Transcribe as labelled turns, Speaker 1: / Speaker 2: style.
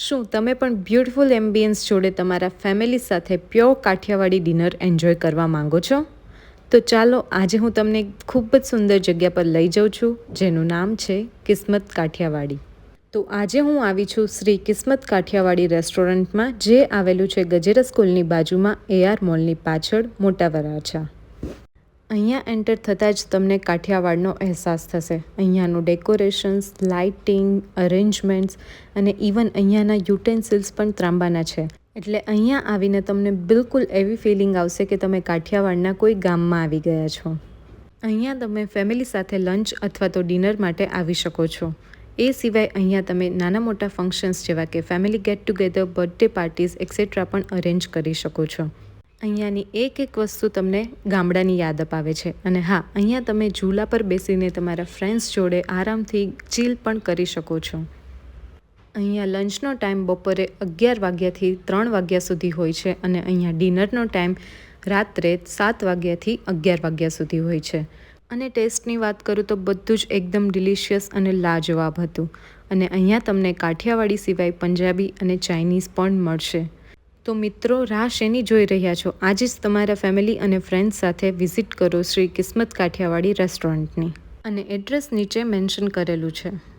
Speaker 1: શું તમે પણ બ્યુટિફુલ એમ્બિયન્સ જોડે તમારા ફેમિલી સાથે પ્યોર કાઠિયાવાડી ડિનર એન્જોય કરવા માંગો છો? તો ચાલો આજે હું તમને ખૂબ જ સુંદર જગ્યા પર લઈ જાઉં છું, જેનું નામ છે કિસ્મત કાઠિયાવાડી. તો આજે હું આવી છું શ્રી કિસ્મત કાઠિયાવાડી રેસ્ટોરન્ટમાં, જે આવેલું છે ગજેરા સ્કૂલની બાજુમાં એઆર મોલની પાછળ મોટા વરાછા. અહીંયા એન્ટર થતાં જ તમને કાઠિયાવાડનો અહેસાસ થશે. અહીંયાનું ડેકોરેશન્સ લાઇટિંગ અરેન્જમેન્ટ્સ અને ઇવન અહીંયાના યુટેન્સિલ્સ પણ ત્રાંબાના છે. એટલે અહીંયા આવીને તમને બિલકુલ એવી ફિલિંગ આવશે કે તમે કાઠિયાવાડના કોઈ ગામમાં આવી ગયા છો. અહીંયા તમે ફેમિલી સાથે લંચ અથવા તો ડિનર માટે આવી શકો છો. એ સિવાય અહીંયા તમે નાના મોટા ફંક્શન્સ જેવા કે family get together birthday parties etcetera પણ અરેન્જ કરી શકો છો. અહીંયાની એક એક વસ્તુ તમને ગામડાની યાદ અપાવે છે. અને હા, અહીંયા તમે ઝૂલા પર બેસીને તમારા ફ્રેન્ડ્સ જોડે આરામથી ચીલ પણ કરી શકો છો. અહીંયા લંચનો ટાઈમ બપોરે અગિયાર વાગ્યાથી ત્રણ વાગ્યા સુધી હોય છે અને અહીંયા ડિનરનો ટાઈમ રાત્રે સાત વાગ્યાથી અગિયાર વાગ્યા સુધી હોય છે. અને ટેસ્ટની વાત કરું તો બધું જ એકદમ ડિલિશિયસ અને લાજવાબ હતું. અને અહીંયા તમને કાઠિયાવાડી સિવાય પંજાબી અને ચાઇનીઝ પણ મળશે. તો મિત્રો, રાહ શેની જોઈ રહ્યા છો? આજે જ તમારા ફેમિલી અને ફ્રેન્ડ્સ સાથે વિઝિટ કરો શ્રી કિસ્મત કાઠિયાવાડી રેસ્ટોરન્ટની. અને એડ્રેસ નીચે મેન્શન કરેલું છે.